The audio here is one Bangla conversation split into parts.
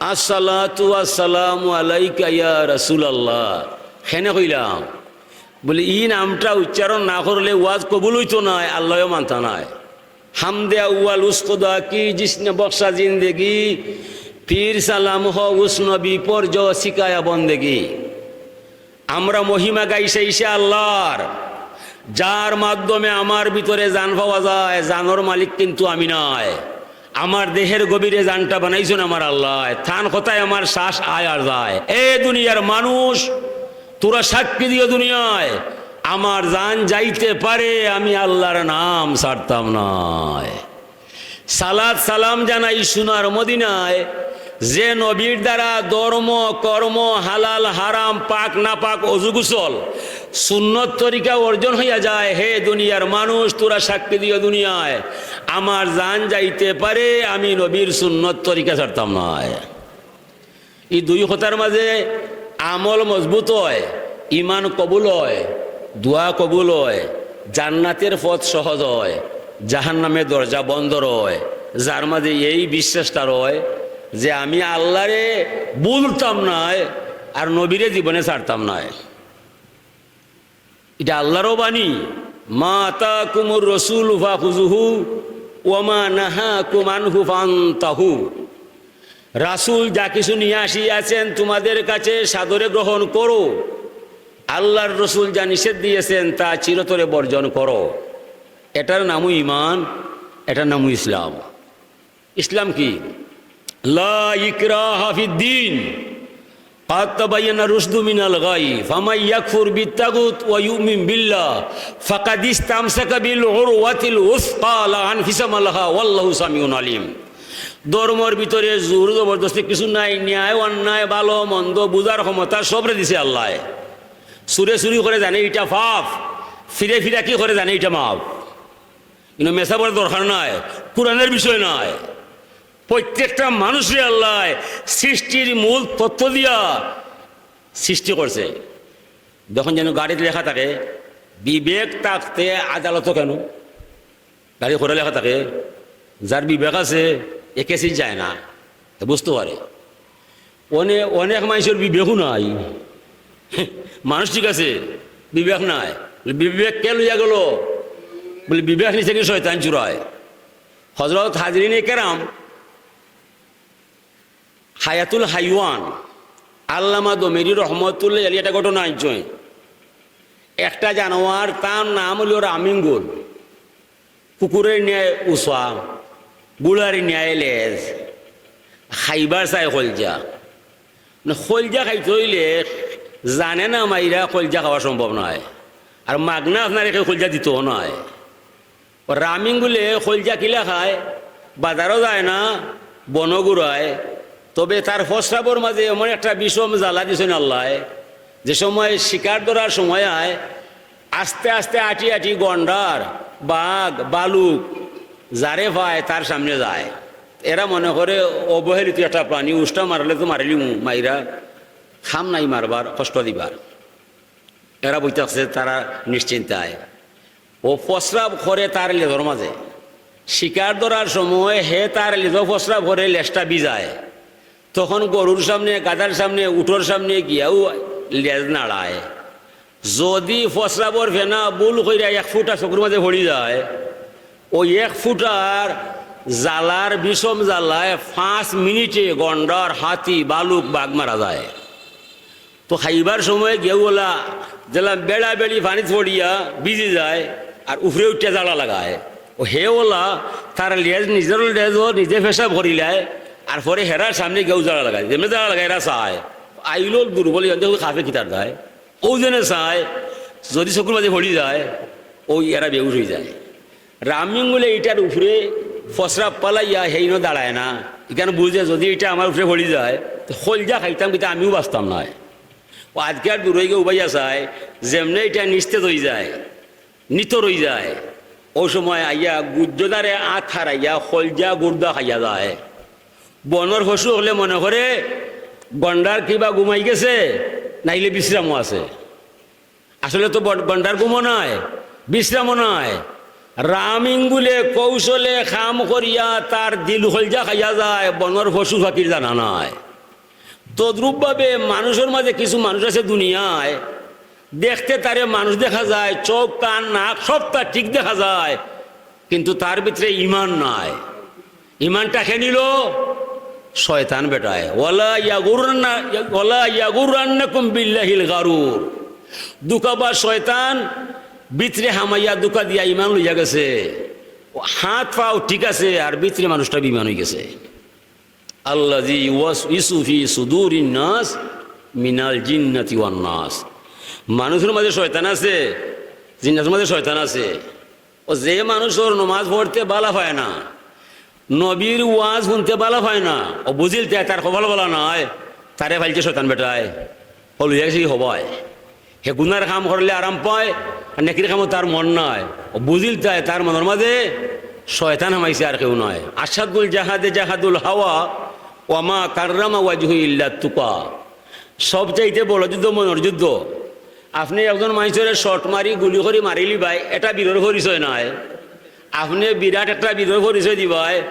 আসসালাতু আসসালামু আলাইকা ইয়া রাসূলুল্লাহ। হেনে কইলাম, বলে, ই নামটা উচ্চারণ না করলে ওয়াজ কবুল হইতো নয় আল্লাহও মানতা নয় হামদে আউয়াল উস্কদা, কি জিসনে বক্সা জিন্দেগি, পীর সালাম হ উস নবী পর্য শিকায়া বন্দেগি। আমরা মহিমা গাইছে ইসে আল্লাহর, যার মাধ্যমে আমার ভিতরে জান পাওয়া যায় জানোর মালিক কিন্তু আমি নয়। আমার দেহের গভীরে জানটা বানাইছেন আমার আল্লাহ? থান কথায় আমার শ্বাস আয় আর যায়? এ দুনিয়ার মানুষ, তোরা সাক্ষী দিও দুনিয়ায়। আমার জান যাইতে পারে, আমি আল্লাহর নাম ছাড়তাম নয় সালাদ সালাম জানাই সোনার মদিনায়, যে নবীর দ্বারা ধর্ম, কর্ম, হালাল, হারাম, পাক না পাক অজুগুসল, সুন্নত তরিকা অর্জন হইয়া যায়। হে দুনিয়ার মানুষ, তোরা সাক্ষী দিও দুনিয়ায়। আমার জান যাইতে পারে, আমি নবীর সুন্নত তরিকা ছাড়তাম নয় এই দুই কথার মাঝে আমল মজবুত হয় ইমান কবুল হয়, দোয়া কবুল হয়, জান্নাতের পথ সহজ হয় জাহান নামে দরজা বন্ধ রয়। যার মাঝে এই বিশ্বাসটা রয় যে আমি আল্লাহরে বলতাম নয় আর নবীরে জীবনে ছাড়তাম নয় এটা আল্লাহরও বাণী। মা তা কুমুর রসুল উফা খুজুহু ওমা নাহা কুমান হুফান তাহু রাসুল যা কিছু নিয়ে আসিয়াছেন তোমাদের কাছে সাদরে গ্রহণ করো। আল্লাহর রসুল যা নিষেধ দিয়েছেন তা চিরতরে বর্জন করো। এটার নামও ইমান এটার নামও ইসলাম। ইসলাম কি? লা ইকরাহা কাতাবাইয়ানা রুশদু মিনাল গাই, ফামাই ইয়াকফুর বিত্তাগুত ওয়া ইউমিন বিল্লাহ, ফাকাদ ইসতামসাকা বিল উরওয়াতিল উসকা লা আন ফিসামালাহা ওয়াল্লাহু সামিউন আলিম। ধর্মর ভিতরে জোর জবরদস্তি কিছু নাই, ন্যায়, অন্যায়, ভালো, মন্দ বুঝার ক্ষমতা সবরে দিছে আল্লাহ। সুরে সুরি করে জানে এটা ফাফ ফিরে ফিরা কি করে জানে এটা মাপ। কিন্তু মেসাবার দরকার নয় কোরআনের বিষয় নয় প্রত্যেকটা মানুষই আল্লাহ সৃষ্টির মূল তত্ত্ব দিয়া সৃষ্টি করছে। যখন যেন গাড়িতে লেখা থাকে, বিবেক থাকতে আদালত কেন? গাড়ি করে লেখা থাকে, যার বিবেক আছে, একে সিট যায় না। বুঝতে পারে। অনেক অনেক মানুষের বিবেকও নাই। মানুষ ঠিক আছে, বিবেক নাই। বিবেক কে লইয়া গেল? বলে, বিবেক নিচে কি শয়তান চুরায় হজরত হাজরিন কেরাম হায়াতুল হাইওয়ান, আল্লামা দমেরি রহমতুল্লাহ আলী একটা ঘটনা আনছেন একটা জানোয়ার, তার নাম হলো রামিঙ্গুল কুকুরের ন্যায় উষা গুড়ার ন্যায় লেজ, খাইবার চাই খলজা। মানে খলজা খাইতে হইলে জানে না মাইরা খলজা খাওয়া সম্ভব নয়। আর মাগনা আপনার একে খলজা দিতেও নয়। রামিঙ্গুলে খলজা কিলা খায়, বাজারও যায় না বনগুড়ায় তবে তার ফসরাবর মাঝে এমন একটা বিষম জ্বালা দিছেন আল্লাহ, যে সময় শিকার ধরার সময় আয়, আস্তে আস্তে আটি আটি গন্ডার, বাঘ, বালুক যারে পায় তার সামনে যায়। এরা মনে করে, অবহেলিত একটা প্রাণী, উষ্টা মারলে তো মারিলি মাইরা খাম নাই মারবার, কষ্ট দিবার। এরা বইতে তারা নিশ্চিন্তায়। ও প্রস্রাব করে তার লেজর মাঝে। শিকার ধরার সময় হে তার লেজ প্রস্রাব করে লেজটা বিজায় তখন গরুর সামনে গাদার সামনে, উঠোর সামনে গিয়াও লেজ নাড়ায়। যদি ফসরাবর ফেনা বুল কইরা এক ফুটা চকুর মাঝে ভরি যায়, ওই এক ফুটার জালার বিষম জ্বালায় পাঁচ মিনিটে গন্ডার, হাতি, বালুক, বাঘ মারা যায়। তো খাইবার সময় গেউলা যেলা বেড়া বেড়ি পানি ছড়িয়া বিজি যায় আর উফরে উঠে জ্বালা লাগায়। ও হে ওলা, তার লেজ নিজের লেজ নিজে ফেসা ভরিলায় আর পরে হেরার সামনে গেউ জ্বালা লাগায়। যেমনি জ্বালা লাগায়, এরা চায়। আইল দুর্বল খাফে কিতার দেয়। ও জেনে চায়, যদি চকুর মাঝে ভরি যায়, ওই এরা বেউস হয়ে যায়। রামিঙ্গুলে এটার উপরে ফসরা পালাইয়া হেইনো দাঁড়ায় না। এখানে বুঝে যদি এটা আমার উপরে ভরি যায়, তো খলজা খাইতাম কিন্তু আমিও বাঁচতাম নয় ও আজকে আর দূরে গিয়ে উবাইয়া চায়, যেমনি এটা নিস্তেজ হয়ে যায় নিত রই যায়। ওই সময় আইয়া গুজ্জদারে আত হারাইয়া খলজা গুর্দা খাইয়া যায়। বনর পশু হলে মনে করে, গন্ডার কিবা ঘুমাই গেছে, নাইলে বিশ্রামও আছে। আসলে তো গন্ডার ঘুমো নয় বিশ্রামও নয় রামিঙ্গুলে কৌশলে খাম করিয়া তার দিল হলজা খাইয়া যায়, বনর পশু ফাঁকির জানা নয় তদ্রূপভাবে মানুষের মাঝে কিছু মানুষ আছে দুনিয়ায়, দেখতে তারে মানুষ দেখা যায়, চোখ, কান, নাক, সব তার ঠিক দেখা যায়, কিন্তু তার ভিতরে ইমান নাই। ইমানটা খেয়ে নিল? শয়তান বেটায়। ওয়ালা ইয়াগুরান্না ওয়ালা ইয়াগুরান্নাকুম বিল্লাহিল গারুর। দুকা বা শয়তান ভিতরে হামাইয়া, দুকা দিয়া ইমান লইয়া গেছে। হাত পাও ঠিক আছে, আর ভিতরে মানুষটা বিমান হয়ে গেছে। আল্লাজি ওয়াস ইসুফি সুদুরিন নাস মিনাল জিন্নাতি ওয়ান মানুষের মাঝে শয়তান আছে, জিন্নাতের মাঝে শয়তান আছে। ও যে মানুষের নমাজ পড়তে বালা হয় না। নবীর ওয়াজ শুনতে বালা হয় না। ও বুঝিল তে তার খবর বলা নয়। তারে ফাইলছে শয়তান বেটায়। গেছে কি হবায়? হে গুনার কাম করলে আরাম পায়, আর নেকির কামও তার মন নয়। ও বুঝিল তাই তার মনের মাঝে শয়তান হামাইছে আর কেউ নয়। আসাদুল জাহাদে জাহাদুল হাওয়া, ওয়ামা কার্রামা ওয়াজহু ইল্লা তুকা। সবচাইতে বড় যুদ্ধ মনের যুদ্ধ। আপনি একজন মানুষের শর্ট মারি, গুলি করে মারিলি ভাই, এটা বীরের পরিচয় নয়। আপনি বিরাট একটা বীরের পরিচয় দিবাই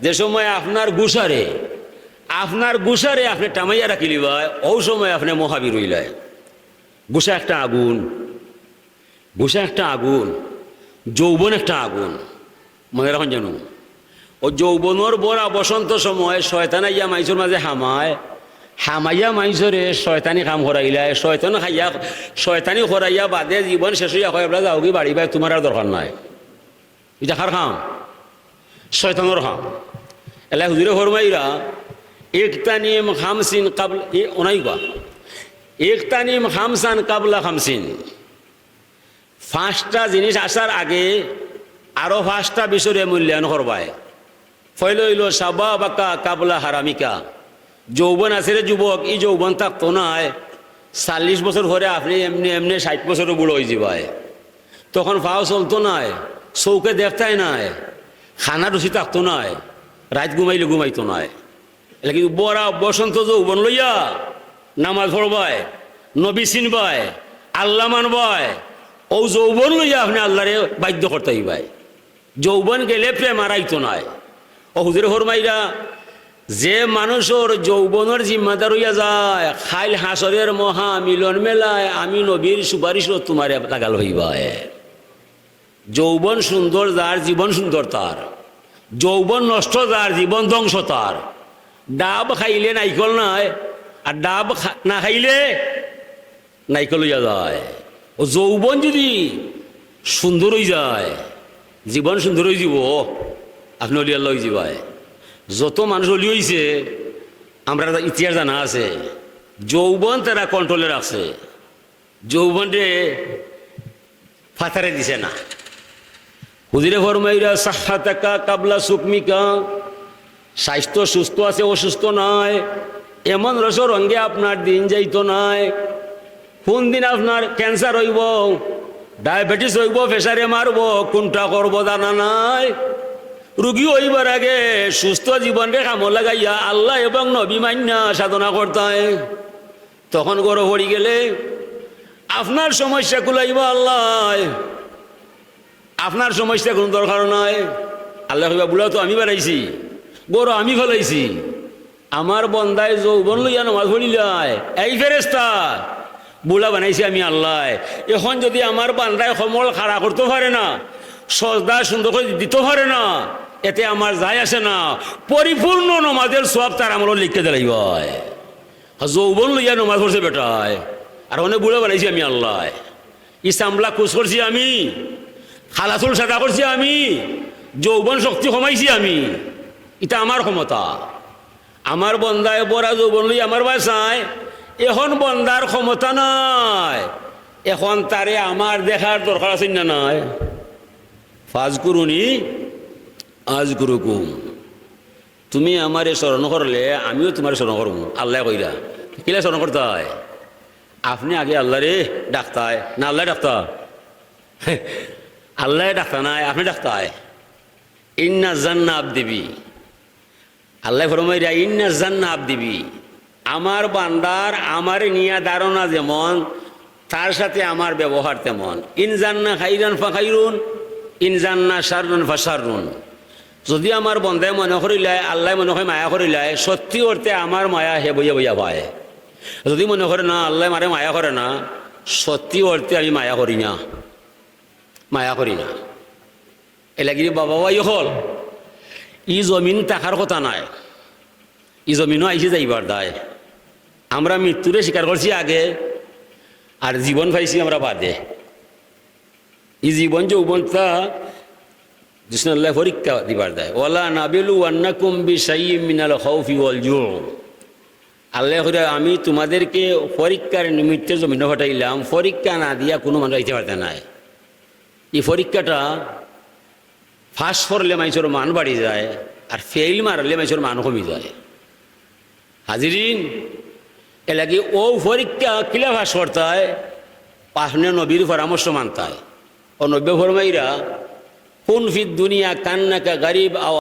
যে সময় আপনার গুসারে আপনার গুসারে আপনি টামাইয়া রাখিলি ভাই, ও সময় আপনি মহাবীর গুসা একটা আগুন, গুসা একটা আগুন, যৌবন একটা আগুন। মনে রাখুন জানো ও যৌবনের বড়া বসন্ত সময় শয়তানাইয়া মাইসুর মাঝে হামায়, হামাইয়া মাইসরে শয়তানি কাম করাইলাই শয়তান খাইয়া, শয়তানি করাইয়া বাদে জীবন শেষ হইয়া হয় যাও কি বাড়ি, ভাই, তোমার আর দরকার নাই। এটা কার খাম শয়তানোর খাম এলাই হুজুরে ফরমাইরা একতানিম খামসিন কাবল ওনাই বা একতানিম খামসান কাবলা খামসিন। পাঁচটা জিনিস আসার আগে আরও পাঁচটা বিষয়ে মূল্যায়ন করবায়। ফইল হইল সাবা বাকা কাবলা হারামিকা। যৌবন আছে রে যুবক, এই যৌবন থাকতো নাই। চাল্লিশ বছর পরে আপনি এমনি এমনি ষাট বছরও বুড়ো হয়ে যাবায়। তখন পাও চলতো নাই, চৌকে দেখতাই নাই। খানা রুচি থাকতো নাই রাত ঘুমাইলে ঘুমাইতো নাই। এটা কিন্তু বড়া বসন্ত যৌবন লইয়া নামাজ পড়বায় নবী চিনবায় আল্লাহ মানবায় ও যৌবন লইয়া আপনি আল্লাহরে বাধ্য করতে ভাই যৌবন গেলে প্রেম আড়াইতো নয় ও হুজুর হরমাইরা যে মানুষের যৌবনের জিম্মাদার হইয়া যায়, খাইল হাসরের মহা মিলন মেলায়, আমি নবীর সুপারিশ তোমার লাগাল হইবায় যৌবন সুন্দর যার জীবন সুন্দর তার। যৌবন নষ্ট যার জীবন ধ্বংস তার। ডাব খাইলে নাইকল নয় আর ডাব না খাইলে নাইকল হইয়া যায়। ও যৌবন যদি সুন্দর হয়ে যায়, জীবন সুন্দর হয়ে যাব আপনি অলিয়ার লই যাবায় যত মানুষ অলি হইছে, আমরা ইতিহাস জানা আছে। যৌবন তারা কন্ট্রোলে রাখছে। যৌবনরে ফাতারে দিছে না। হুদিরে ফরমাইরা সাহা সাহাতাকা কাবলা সুকমিকা। স্বাস্থ্য সুস্থ আছে, অসুস্থ নয় এমন রস রঙ্গে আপনার দিন যাইতো নাই। কোন দিন আপনার ক্যান্সার হইব, ডায়াবেটিস হইব প্রেসারে মারব, কোনটা করব জানা নাই। রুগী হইবার আগে সুস্থ জীবনকে কামো লাগাইয়া আল্লাহ এবং নবী মান্যা সাধনা করতে তখন গরো পড়ি গেলে, আপনার সমস্যা কুলাইব আল্লাহ। আপনার সমস্যা কোনো দরকার নয় আল্লাহ কইবা, বুড়া, তো আমি বাড়াইছি গরু আমি ফেলাইছি। আমার বন্দায় যৌবন লইয়া নমাজ পড়িলাই এই ফেরেস্তা বুড়া বানাইছি আমি আল্লাহ। এখন যদি আমার বান্দায় সমল খাড়া করতে পারে না, সজদা সুন্দর করে দিতে পারে না, এতে আমার যায় আসে না। পরিপূর্ণ নমাজের সব তার আমল লিখতে দিলাই যৌবন লইয়া নমাজ পড়ছে বেটায়। আর অনেক বুড়া বানাইছি আমি আল্লাহ। ইসামলা খুশ করছি আমি। খালাসুল সাদা করছি আমি যৌবন শক্তি কমাইছি আমি। এটা আমার ক্ষমতা। আমার বন্দায় বড়া যৌবন লই আমার বাসায় এখন বন্দার ক্ষমতা নাই। এখন তারে আমার দেখার দরকার আছে না নয় ফাজ করুনি আজ গুরুকুম তুমি আমারে স্মরণ করলে আমিও তোমার স্মরণ করব আল্লাহ কইরা। কিলা স্মরণ করতে হয় আপনি আগে আল্লাহ রে ডাক্তায় না আল্লাহ ডাক্তার আল্লাহ ডাক্তার নাই, আপনি ডাক্তার ইন্না জান্না আব দিবি আল্লাহ ফরমাইরা ইন্না জান্না আব দিবি আমার বান্দার আমার নিয়া ধারণা যেমন, তার সাথে আমার ব্যবহার তেমন। ইন জান্না খাইরান ফা খাইরুন, ইন জান্না সারুন ফা সারুন যদি আমার বন্ধায় মনে করিলায় আল্লাহ মনে হয় মায়া করিলায় সত্যি অর্থে আমার মায়া হে বইয়া বইয়া পায় যদি মনে করে না, আল্লাহ মারে মায়া করে না, সত্যি অর্থে আমি মায়া করি না। মায়া করি না। এলাকি বাবা বাই হল। ই জমিন থাকার কথা নাই। ই জমিনও আইসে যাইবার দায়। আমরা মৃত্যুরে স্বীকার করছি আগে, আর জীবন পাইছি আমরা বাদে। ই জীবন যৌবনটা দুসনাল্লাহ পরীক্ষা দিবার দেয়। ওলা নাবিলু আন্নাকুম বিশাই মিনাল খৌফি ওয়াল জু আল্লাহ করে আমি তোমাদেরকে পরীক্ষার নিমিত্তে জমিন ঘটাইলাম পরীক্ষা না দিয়া কোনো মানুষ আইতে পারতে নাই। এই পরীক্ষাটা ফাঁস করলে মানুষের মান বাড়ি যায়, আর ফেইল মারলে মানুষের মান কমি যায়। হাজিরিন এলাকি ও পরীক্ষা কিলা ফাঁস করতায় পাহনে নবীর পরামর্শ মানতায়। ও নব্য ফরমাইরা, কোন ফিদ দুনিয়া কান্নাকা গরিব আও